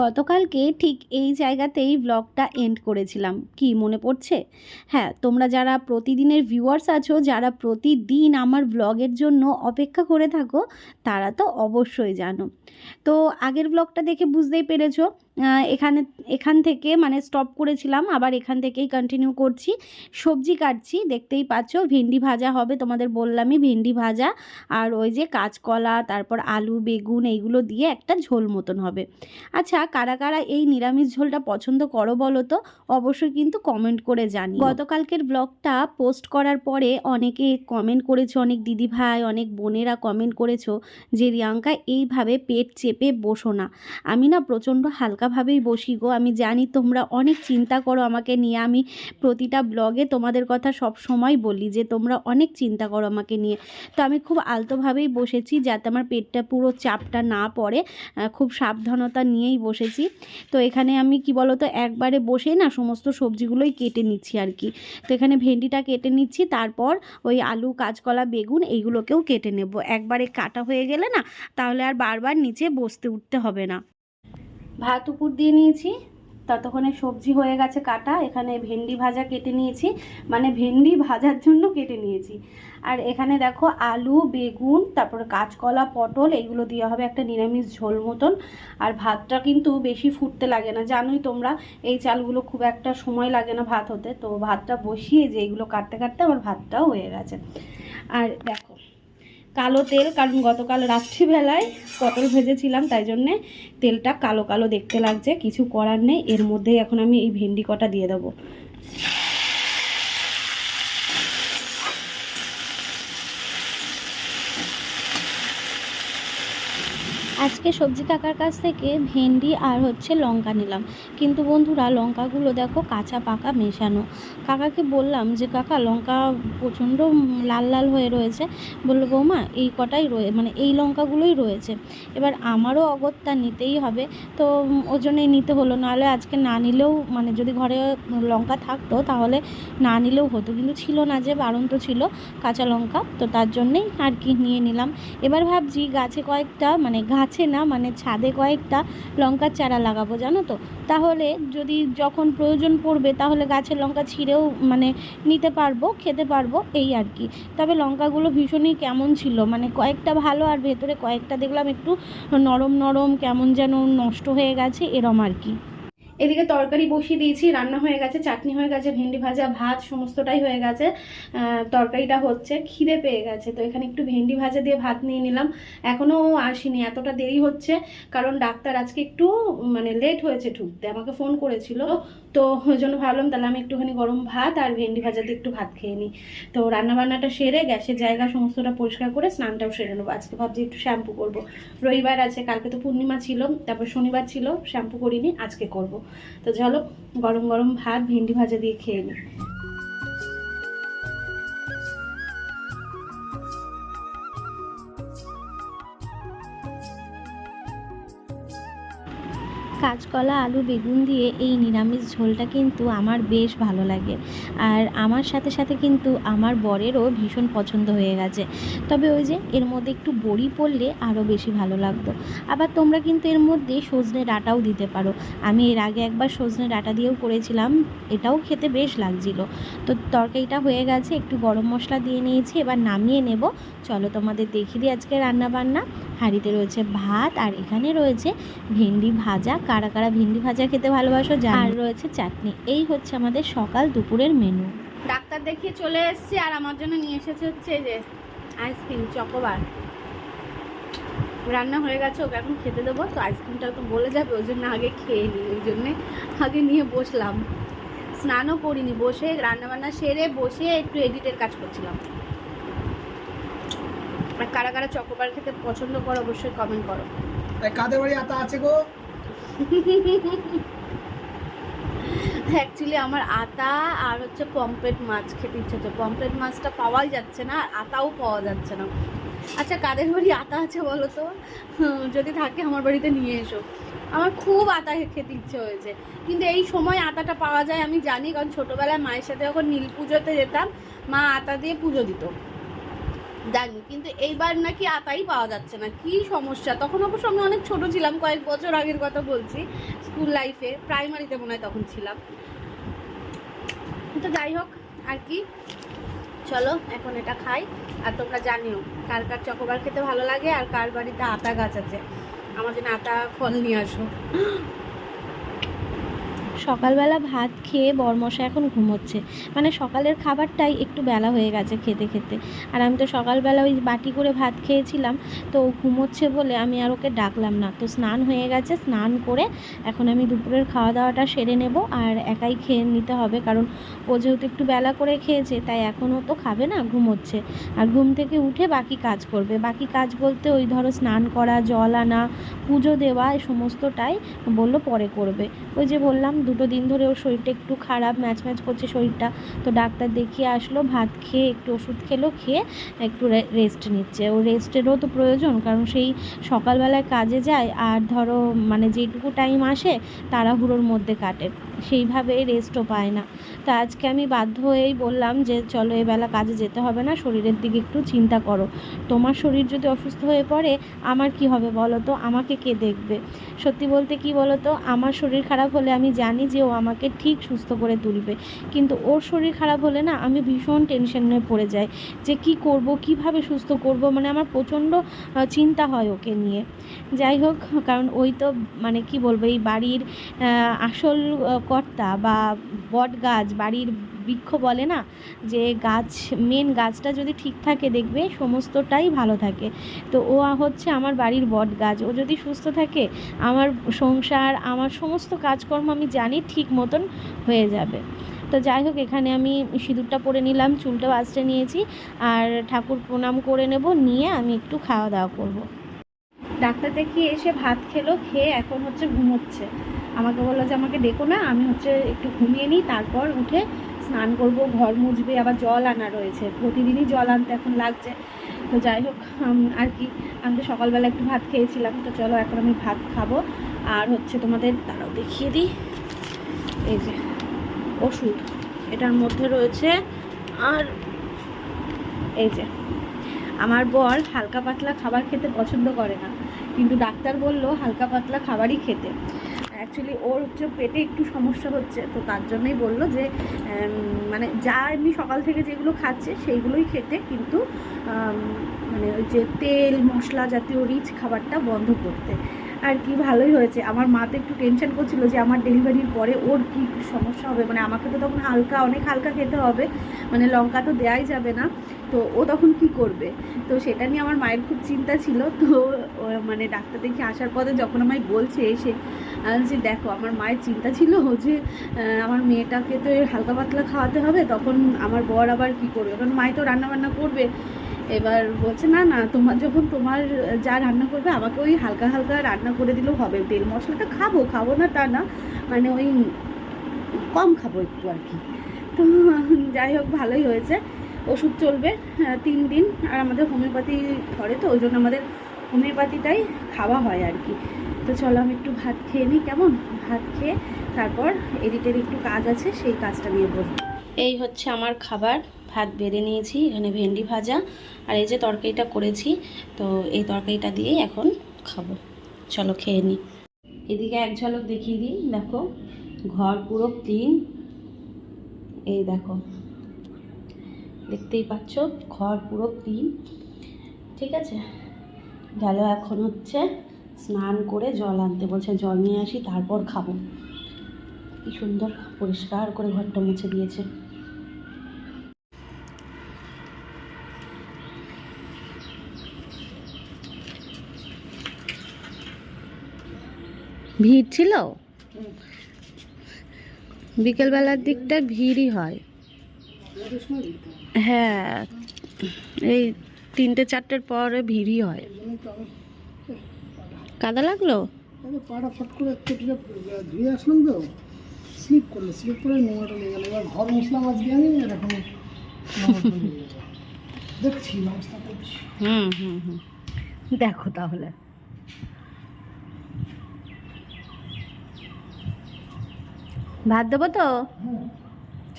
গতকালকে ঠিক এই জায়গাতেই ব্লগটা এন্ড করেছিলাম। কি মনে পড়ছে? হ্যাঁ তোমরা যারা প্রতিদিনের ভিউয়ার্স আছো, যারা প্রতিদিন আমার ব্লগের জন্য অপেক্ষা করে থাকো, তারা তো অবশ্যই জানো। তো আগের ব্লগটা দেখে বুঝতেই পেরেছ এখানে এখান থেকে মানে স্টপ করেছিলাম আবার এখান থেকেই কন্টিনিউ করছি। সবজি কাটছি দেখতেই পাচ্ছ ভেন্ডি ভাজা হবে তোমাদের বললামই ভেন্ডি ভাজা আর ওই যে কাঁচকলা তারপর আলু বেগুন এইগুলো দিয়ে একটা ঝোল মতন হবে। আচ্ছা কারা কারা এই নিরামিষ ঝোলটা পছন্দ করো বলো তো? অবশ্যই কিন্তু কমেন্ট করে জানি গতকালকের ব্লগটা পোস্ট করার পরে অনেকে কমেন্ট করেছ অনেক দিদি ভাই অনেক বোনেরা কমেন্ট করেছ যে রিয়াঙ্কা এইভাবে পেট চেপে বসো না। আমি না প্রচণ্ড হালকাভাবেই বসি গো। আমি জানি তোমরা অনেক চিন্তা করো আমাকে নিয়ে। আমি প্রতিটা ব্লগে তোমাদের কথা সব সময় বলি যে তোমরা অনেক চিন্তা করো আমাকে নিয়ে। তো আমি খুব আলতোভাবেই বসেছি যাতে আমার পেটটা পুরো চাপটা না পড়ে। খুব সাবধানতা নিয়েই বসেছি। তো এখানে আমি কি বলতো, একবারে বসে না সমস্ত সবজিগুলোই কেটে নিচ্ছি আর কি। তো এখানে ভেন্ডিটা কেটে নিচ্ছি, তারপর ওই আলু, কাঁচকলা, বেগুন এইগুলোকেও কেটে নেব। একবারে কাটা হয়ে গেলে না তাহলে আর বারবার নিচে বসতে উঠতে হবে না। ভাত উপর দিয়ে নিয়েছি, ততক্ষণে সবজি হয়ে গেছে কাটা, এখানে ভেন্ডি ভাজা কেটে নিয়েছি মানে ভেন্ডি ভাজার জন্য কেটে নিয়েছি। আর এখানে দেখো আলু, বেগুন, তারপর কাঁচকলা, পটল, এইগুলো দেওয়া হবে একটা নিরামিষ ঝোল মতন। আর ভাতটা কিন্তু বেশি ফুটতে লাগে না, জানোই তোমরা, এই চালগুলো খুব একটা সময় লাগে না ভাত হতে। তো ভাতটা বসিয়ে যে এইগুলো কাটতে কাটতে আমার ভাতটাও হয়ে গেছে। আর দেখো কালো তেল, কারণ গতকাল রাত্রিবেলায় পটল ভেজেছিলাম, তাই জন্যে তেলটা কালো কালো দেখতে লাগছে, কিছু করার নেই। এর মধ্যেই এখন আমি এই ভেন্ডি কটা দিয়ে দেবো। আজকে সবজি কাকার কাছ থেকে ভেন্ডি আর হচ্ছে লঙ্কা নিলাম। কিন্তু বন্ধুরা, লঙ্কাগুলো দেখো কাঁচা পাকা মেশানো। কাকাকে বললাম যে, কাকা, লঙ্কা প্রচণ্ড লাল লাল হয়ে রয়েছে। বলল, বৌমা, এই কটাই রয়ে মানে এই লঙ্কাগুলোই রয়েছে। এবার আমারও অগত্যা নিতেই হবে। তো ওর জন্যই নিতে হলো। নাহলে আজকে না নিলেও মানে যদি ঘরে লঙ্কা থাকতো, তাহলে না নিলেও হতো। কিন্তু ছিল না যে বারণ তো ছিল কাঁচা লঙ্কা। তো তার জন্যেই আর কি নিয়ে নিলাম। এবার ভাবছি গাছে কয়েকটা মানে গাছে না মানে ছাদে কয়েকটা লঙ্কার চারা লাগাবো, জানো তো? তাহলে যদি যখন প্রয়োজন পড়বে, তাহলে গাছের লঙ্কা ছিঁড়েও মানে নিতে পারব, খেতে পারব, এই আর কি। তবে লঙ্কাগুলো ভীষণই কেমন ছিল মানে কয়েকটা ভালো আর ভেতরে কয়েকটা দেখলাম একটু নরম নরম, কেমন যেন নষ্ট হয়ে গেছে, এরম আর কি। এদিকে তরকারি বসিয়ে দিয়েছি, রান্না হয়ে গেছে, চাটনি হয়ে গেছে, ভেন্ডি ভাজা, ভাত, সমস্তটাই হয়ে গেছে। তরকারিটা হচ্ছে, খিদে পেয়ে গেছে। তো এখানে একটু ভেন্ডি ভাজা দিয়ে ভাত নিয়ে নিলাম। এখনও আসেনি, এতটা দেরি হচ্ছে, কারণ ডাক্তার আজকে একটু মানে লেট হয়েছে ঢুকতে, আমাকে ফোন করেছিল। তো ওই জন্য ভাবলাম, তাহলে আমি একটুখানি গরম ভাত আর ভেন্ডি ভাজা দিয়ে একটু ভাত খেয়ে নিই। তো রান্নাবান্নাটা সেরে গ্যাসের জায়গা সমস্তটা পরিষ্কার করে স্নানটাও সেরে নেব। আজকে ভাবছি একটু শ্যাম্পু করব। রবিবার আছে, কালকে তো পূর্ণিমা ছিল, তারপর শনিবার ছিল, শ্যাম্পু করিনি, আজকে করব। তো চলো গরম গরম ভাত ভেন্ডি ভাজা দিয়ে খেয়ে নিই কাঁচকলা, আলু, বেগুন দিয়ে এই নিরামিষ ঝোলটা কিন্তু আমার বেশ ভালো লাগে। আর আমার সাথে সাথে কিন্তু আমার বরেরও ভীষণ পছন্দ হয়ে গেছে। তবে ওই যে এর মধ্যে একটু বড়ি পড়লে আরও বেশি ভালো লাগতো। আবার তোমরা কিন্তু এর মধ্যে সজনে ডাঁটাও দিতে পারো। আমি এর আগে একবার সজনে ডাঁটা দিয়েও করেছিলাম, এটাও খেতে বেশ লাগছিল। তো তরকারিটা হয়ে গেছে, একটু গরম মশলা দিয়ে নিয়েছি, এবার নামিয়ে নেব। চলো তোমাদের দেখিয়ে দিই আজকে রান্না বান্না হাঁড়িতে রয়েছে ভাত, আর এখানে রয়েছে ভেন্ডি ভাজা কারা কারা ভেন্ডি ভাজা খেতে ভালোবাসো আর রয়েছে চাটনি। এই হচ্ছে আমাদের সকাল দুপুরের মেনু ডাক্তার দেখিয়ে চলে এসেছি আর আমার জন্য নিয়ে এসেছে হচ্ছে যে আইসক্রিম চকোবার রান্না হয়ে গেছে ওকে এখন খেতে দেবো। তো আইসক্রিমটা তো বলে যাবে ওই জন্য আগে খেয়ে নিই ওই জন্যে আগে নিয়ে বসলাম। স্নানও করিনি বসে রান্নাবান্না সেরে বসে একটু এডিটের কাজ করছিলাম। আর কারা কারা চকোবার খেতে পছন্দ করো অবশ্যই কমেন্ট করো। কাদের বাড়ি আতা আছে গো? অ্যাকচুয়ালি আমার আতা আর হচ্ছে পম্পলেট মাছ খেতে ইচ্ছে হচ্ছে। পম্পলেট মাছটা পাওয়াই যাচ্ছে না, আর আতাও পাওয়া যাচ্ছে না। আচ্ছা কাদের বাড়ি আতা আছে বলো তো? যদি থাকে আমার বাড়িতে নিয়ে এসো। আমার খুব আতা খেতে ইচ্ছে হয়েছে। কিন্তু এই সময় আতাটা পাওয়া যায় আমি জানি, কারণ ছোটোবেলায় মায়ের সাথে যখন নীল পুজোতে যেতাম, মা আতা দিয়ে পুজো দিত। জানি কিন্তু এইবার নাকি আতাই পাওয়া যাচ্ছে না। কি সমস্যা? তখন অবশ্য আমি অনেক ছোট ছিলাম, কয়েক বছর আগের কথা বলছি স্কুল লাইফে প্রাইমারিতে মনে হয় তখন ছিলাম। তো যাই হোক, আর কি? চলো, এখন এটা খাই। আর তোমরা জানিও, কার কার চকোবার খেতে ভালো লাগে আর কার বাড়িতে আতা গাছ আছে। আমার জন্য আতা ফল নিয়ে আসো। সকালবেলা ভাত খেয়ে বরমশা এখন ঘুমোচ্ছে। মানে সকালের খাবারটাই একটু বেলা হয়ে গেছে খেতে খেতে। আর আমি তো সকালবেলা ওই বাটি করে ভাত খেয়েছিলাম, তো ঘুমোচ্ছে বলে আমি আর ওকে ডাকলাম না। তো স্নান হয়ে গেছে, স্নান করে এখন আমি দুপুরের খাওয়া দাওয়াটা সেরে নেব আর একাই খেয়ে নিতে হবে। কারণ ও যেহেতু একটু বেলা করে খেয়েছে, তাই এখনও তো খাবে না, ঘুমোচ্ছে। আর ঘুম থেকে উঠে বাকি কাজ করবে। বাকি কাজ বলতে ওই ধরো স্নান করা, জল আনা, পুজো দেওয়া এই সমস্তটাই বলল পরে করবে। ওই যে বললাম দুটো দিন ধরে ওর শরীরটা একটু খারাপ, ম্যাচ ম্যাচ করছে শরীরটা। তো ডাক্তার দেখিয়ে আসলো, ভাত খেয়ে একটু ওষুধ খেলো, খেয়ে একটু রেস্ট নিচ্ছে। ও রেস্টেরও তো প্রয়োজন, কারণ সেই সকালবেলায় কাজে যায় আর ধরো মানে যেটুকু টাইম আসে তাড়াহুড়োর মধ্যে কাটে। সেইভাবে রেস্টও পায় না। তো আজকে আমি বাধ্য হয়েই বললাম যে, চলো এবেলা কাজে যেতে হবে না, শরীরের দিকে একটু চিন্তা করো। তোমার শরীর যদি অসুস্থ হয়ে পড়ে, আমার কি হবে বলো তো? আমাকে কে দেখবে? সত্যি বলতে কি বলো তো? আমার শরীর খারাপ হলে আমি জানি যে ও আমাকে ঠিক সুস্থ করে তুলবে। কিন্তু ওর শরীর খারাপ হলে না আমি ভীষণ টেনশনে পড়ে যাই যে কি করব, কীভাবে সুস্থ করব? মানে আমার প্রচণ্ড চিন্তা হয় ওকে নিয়ে। যাই হোক, কারণ ওই তো মানে কি বলব, এই বাড়ির আসল কর্তা বা বট গাছ বাড়ির বৃক্ষ বলে না, যে গাছ মেন গাছটা যদি ঠিক থাকে দেখবে, সমস্তটাই ভালো থাকে। তো ও হচ্ছে আমার বাড়ির বট গাছ। ও যদি সুস্থ থাকে, আমার সংসার, আমার সমস্ত কাজকর্ম আমি জানি ঠিক মতন হয়ে যাবে। তো যাই হোক, এখানে আমি সিঁদুরটা পরে নিলাম চুলটা আঁচড়ে নিয়েছি, আর ঠাকুর প্রণাম করে নেব, নিয়ে আমি একটু খাওয়া দাওয়া করব। ডাক্তার দেখিয়ে এসে ভাত খেলো, খেয়ে এখন হচ্ছে ঘুমোচ্ছে। আমাকে বলল যে, আমাকে ডেকো না, আমি হচ্ছে একটু ঘুমিয়ে নিই, তারপর উঠে স্নান করব, ঘর মুছবে, আবার জল আনা রয়েছে। প্রতিদিনই জল আনতে এখন লাগছে। তো যাই হোক আর কি, আমি তো সকালবেলা একটু ভাত খেয়েছিলাম, তো চলো এখন আমি ভাত খাব। আর হচ্ছে তোমাদের তারাও দেখিয়ে দিই। এই যে, ওষুধ, এটার মধ্যে রয়েছে। আর এই যে, আমার বর হালকা পাতলা খাবার খেতে পছন্দ করে না। কিন্তু ডাক্তার বলল, হালকা পাতলা খাবারই খেতে। অ্যাকচুয়ালি ওর হচ্ছে পেটে একটু সমস্যা হচ্ছে, তো তার জন্যই বলল যে মানে যা এমনি সকাল থেকে যেগুলো খাচ্ছে সেইগুলোই খেতে কিন্তু মানে ওই যে তেল, মশলা জাতীয় রিচ খাবারটা বন্ধ করতে। আর কি ভালোই হয়েছে। আমার মা তো একটু টেনশন করছিল যে আমার ডেলিভারির পরে ওর কি সমস্যা হবে। মানে আমাকে তো তখন হালকা, অনেক হালকা খেতে হবে। মানে লঙ্কা তো দেওয়াই যাবে না। তো ও তখন কি করবে? তো সেটা নিয়ে আমার মায়ের খুব চিন্তা ছিল। তো মানে ডাক্তার দেখে আসার পরে যখন আমায় বলছে এসে যে দেখো আমার মায়ের চিন্তা ছিল যে আমার মেয়েটাকে তো হালকা পাতলা খাওয়াতে হবে, তখন আমার বর আবার কি করবে? কারণ মায় তো রান্নাবান্না করবে। এবার বলছে, না না, তোমার যখন তোমার যা রান্না করবে, আমাকে ওই হালকা হালকা রান্না করে দিলেও হবে। তেল মশলাটা খাব খাব না তা না মানে ওই কম খাব একটু আর কি। তো যাই হোক, ভালোই হয়েছে। ওষুধ চলবে আহ, তিন দিন। আর আমাদের হোমিওপ্যাথি ঘরে তো ওই জন্য আমাদের হোমিওপ্যাথিটাই খাওয়া হয় আর কি। তো চলো আমি একটু ভাত খেয়ে নিই কেমন? ভাত খেয়ে তারপর এডিটের একটু কাজ আছে সেই কাজটা নিয়ে বসবো। এই হচ্ছে আমার খাবার ভাত বেড়ে নিয়েছি এখানে ভেন্ডি ভাজা আর এই যে তরকারিটা করেছি তো এই তরকারিটা দিয়েই এখন খাব। চলো খেয়ে নিই। এদিকে এক ঝলক দেখিয়ে দিই দেখো ঘর পুরো ক্লিন এই দেখো দেখতেই পাচ্ছ ঘর পুরো ক্লিন ঠিক আছে? গেল এখন হচ্ছে স্নান করে জল আনতে বলছে জল নিয়ে আসি তারপর খাব। কি সুন্দর পরিষ্কার করে ঘরটা মুছে দিয়েছে। ভিড় ছিল? বিকেলবেলার দিকটা ভিড়ই হয়। হ্যাঁ এই তিনটে চারটের পরে ভিড়ই হয়। কাদা লাগল? পাটা ফট করে চটিটা ধুয়ে আসলাম তো। স্লিপ করল স্লিপ করে নোংরাটা লেগে গেলো। এবার ঘর মুসলাম আজকে আমি আর এখন নোংরাটা লেগে গেলো। দেখছি ব্যবস্থা করছি। হুম হুম হুম। দেখো তাহলে। ভাত দেবো তো?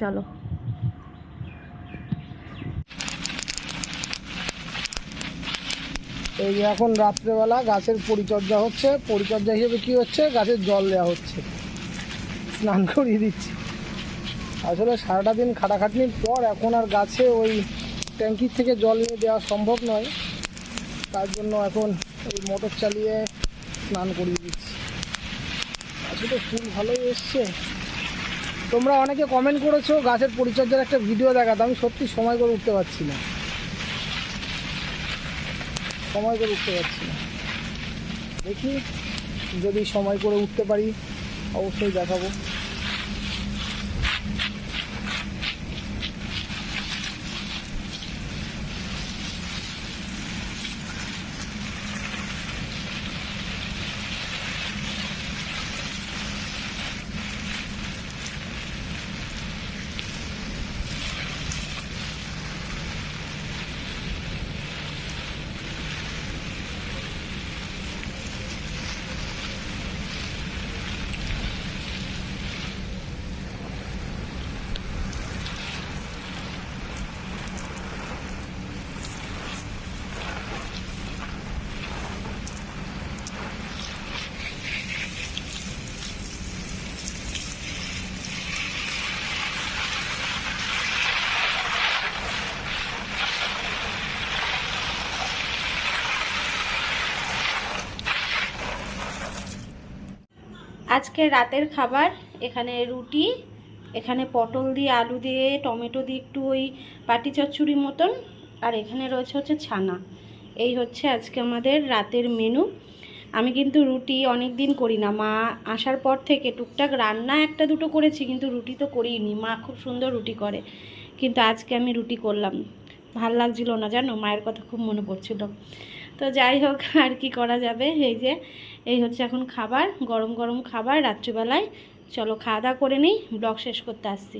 চলো। এই এখন রাত্রেবেলা গাছের পরিচর্যা হচ্ছে, পরিচর্যা হিসেবে কি হচ্ছে? গাছের জল দেওয়া হচ্ছে। স্নান করিয়ে দিচ্ছি। আসলে সারাটা দিন খাটাখাটনির পর এখন আর গাছে ওই ট্যাঙ্কির থেকে জল নিয়ে দেওয়া সম্ভব নয়। তার জন্য এখন ওই মোটর চালিয়ে স্নান করিয়ে দিচ্ছি। আসলে ফুল ভালোই এসছে। তোমরা অনেকে কমেন্ট করেছ গাছের পরিচর্যার একটা ভিডিও দেখাতে। আমি সত্যি সময় করে উঠতে পারছি না। সময় করে উঠতে পারছি না। দেখি যদি সময় করে উঠতে পারি অবশ্যই দেখাবো। আজকে রাতের খাবার, এখানে রুটি, এখানে পটল দিয়ে আলু দিয়ে, টমেটো দিয়ে একটু ওই পাটি চচ্চড়ি মতন, আর এখানে রয়েছে হচ্ছে ছানা। এই হচ্ছে আজকে আমাদের রাতের মেনু আমি কিন্তু রুটি অনেক দিন করি না। মা আসার পর থেকে টুকটাক রান্না একটা দুটো করেছি, কিন্তু রুটি তো করিনি মা খুব সুন্দর রুটি করে। কিন্তু আজকে আমি রুটি করলাম। ভালো লাগছিল না, জানো? মায়ের কথা খুব মনে পড়ছিল। তো যাই হোক, আর কি করা যাবে? এই যে, এই হচ্ছে এখন খাবার, গরম গরম খাবার রাত্রিবেলায়। চলো খাওয়া দাওয়া করে নিই, ব্লগ শেষ করতে আসছি।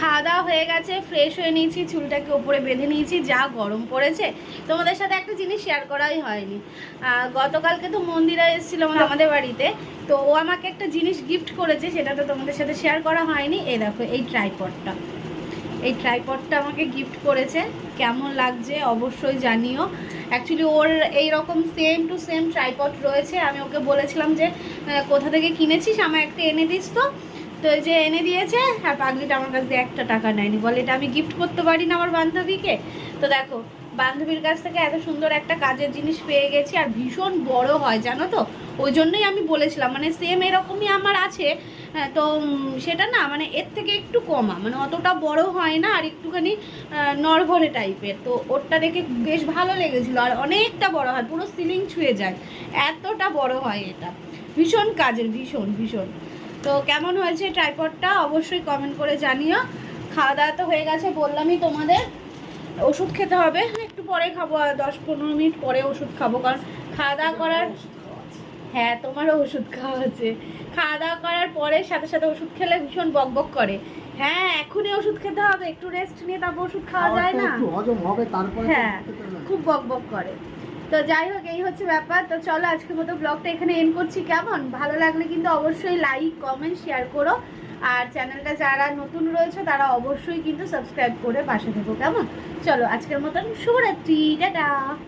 খাওয়া দাওয়া হয়ে গেছে ফ্রেশ হয়ে নিয়েছি, চুলটাকে ওপরে বেঁধে নিয়েছি, যা গরম পড়েছে। তোমাদের সাথে একটা জিনিস শেয়ার করাই হয়নি। গতকালকে তো মন্দিরা এসেছিল আমাদের বাড়িতে। তো ও আমাকে একটা জিনিস গিফট করেছে, সেটা তো তোমাদের সাথে শেয়ার করা হয়নি। এই দেখো, এই ট্রাইপডটা এই ট্রাইপডটা আমাকে গিফট করেছে। কেমন লাগছে অবশ্যই জানিও। অ্যাকচুয়ালি ওর এই রকম সেম টু সেম ট্রাইপড রয়েছে। আমি ওকে বলেছিলাম যে কোথা থেকে কিনেছিস? আমার একটা এনে দিস তো। তো যে এনে দিয়েছে, আর পাগলিটা আমার কাছ দিয়ে একটা টাকা নেয়নি। বলে, এটা আমি গিফট করতে পারি না আমার বান্ধবীকে? তো দেখো বান্ধবীর কাছ থেকে এত সুন্দর একটা কাজের জিনিস পেয়ে গেছি আর ভীষণ বড় হয়, জানো তো? ওই জন্যই আমি বলেছিলাম মানে সেম এরকমই আমার আছে তো সেটা না মানে এর থেকে একটু কমা মানে অতটা বড় হয় না আর একটুখানি নড়বড়ে টাইপের তো ওরটা দেখে বেশ ভালো লেগেছিলো আর অনেকটা বড় হয়, পুরো সিলিং ছুঁয়ে যায়, এতটা বড় হয় এটা, ভীষণ কাজের, ভীষণ ভীষণ। তো কেমন হয়েছে ট্রাইপডটা অবশ্যই কমেন্ট করে জানিও। খাওয়া দাওয়া তো হয়ে গেছে, বললামই তোমাদের। ওষুধ খেতে হবে। একটু পরে খাব আর দশ পনেরো মিনিট পরে ওষুধ খাব কারণ খাওয়া দাওয়া করার হ্যাঁ তোমারও ওষুধ খাওয়া আছে। খাওয়া দাওয়া করার পরে সাথে সাথে ওষুধ খেলে ভীষণ বক বক করে। হ্যাঁ এখনই ওষুধ খেতে হবে একটু রেস্ট নিয়ে তারপর ওষুধ খাওয়া যায় না? হ্যাঁ খুব বক বক করে। তো যাই হোক এই হচ্ছে ব্যাপার। তো চলো আজকের মতো ব্লগটা এখানে এন্ড করছি। কেমন? ভালো লাগলে কিন্তু অবশ্যই লাইক কমেন্ট শেয়ার করো। আর চ্যানেলটা যারা নতুন রয়েছে, তারা অবশ্যই কিন্তু সাবস্ক্রাইব করে পাশে থেকো, কেমন? চলো আজকের মতন শুভরাত্রি, টাটা!